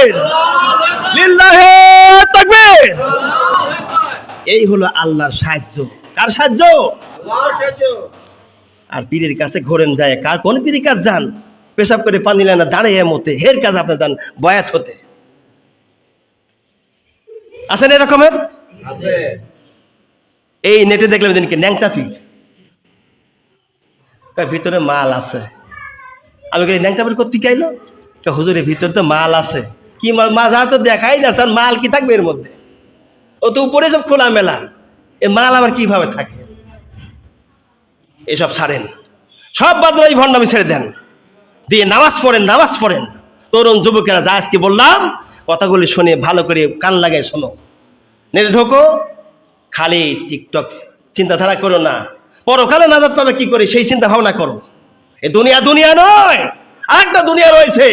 তাকবীর। লিল্লাহে তাকবীর। এই হলো আল্লাহর সাহায্য। কার সাহায্য? আর পীরের কাছে ঘোরেন যায় কার কোন পীরের কাজ যান? পেশাব করে পানি নেন না দাঁড়িয়ে মতে হের কাজ আপনি যান বয়াত হতে। আছেন এরকমের? এই নেটে দেখলাম দিনকে ন্যাংটা পীর। ভিতরে মাল আছে। আমি ন্যাংটা পীর করতে গাইলো হুজুরের ভিতরে তো মাল আছে। কি মাজা তো দেখাই যাচ্ছে আর মাল কি থাকবে এর মধ্যে? ও তো উপরে সব খোলা মেলা এ মাল আবার কীভাবে থাকে? এসব ছাড়েন। সব বাদলা এই ভণ্ডামি ছেড়ে দেন। দিয়ে নামাজ পড়েন নামাজ পড়েন। তরুণ যুবকেরা যা আজকে বললাম, কথাগুলি শুনে ভালো করে কান লাগায় শোনো। নেটে ঢোকো, খালি টিকটক চিন্তাধারা করো না। পরকালে নাজাদ পাবে কি করে? সেই চিন্তা ভাবনা করো। এ দুনিয়া দুনিয়া নয়! আরেকটা দুনিয়া রয়েছে।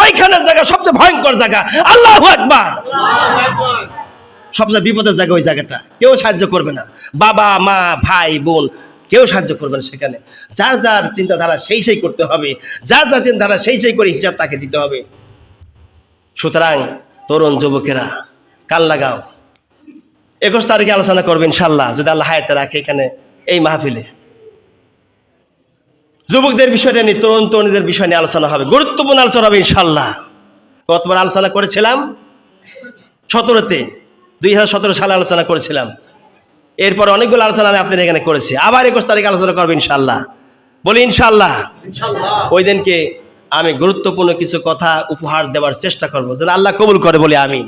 ওইখানের জায়গা সবচেয়ে ভয়ঙ্কর জায়গা। আল্লাহ একবার সবচেয়ে বিপদের জায়গা ওই জায়গাটা। কেউ সাহায্য করবে না। বাবা, মা, ভাই, বোন, কেউ সাহায্য করবে না সেখানে। যার যার চিন্তাধারা সেই সেই করতে হবে। যার যার চিন্তাধারা সেই সেই করে হিসাব তাকে দিতে হবে। সুতরাং তরুণ যুবকেরা কাল লাগাও। একুশ তারিখে আলোচনা করবেন ইনশাল্লাহ যদি আল্লাহ হায়াতে রাখে এখানে এই মাহফিলে। যুবকদের বিষয়টা নিয়ে তরুণ তরুণীদের বিষয় নিয়ে আলোচনা হবে গুরুত্বপূর্ণ আলোচনা হবে ইনশাল্লাহ কতবার আলোচনা করেছিলাম সতেরোতে দুই হাজার সতেরো সালে আলোচনা করেছিলাম। এরপর অনেকগুলো আলোচনা আমি আপনাদের এখানে করেছি। আবার একুশ তারিখে আলোচনা করব ইনশাল্লাহ বলি ইনশাল্লাহ ওই দিনকে আমি গুরুত্বপূর্ণ কিছু কথা উপহার দেওয়ার চেষ্টা করব। আল্লাহ কবুল করে বলি আমি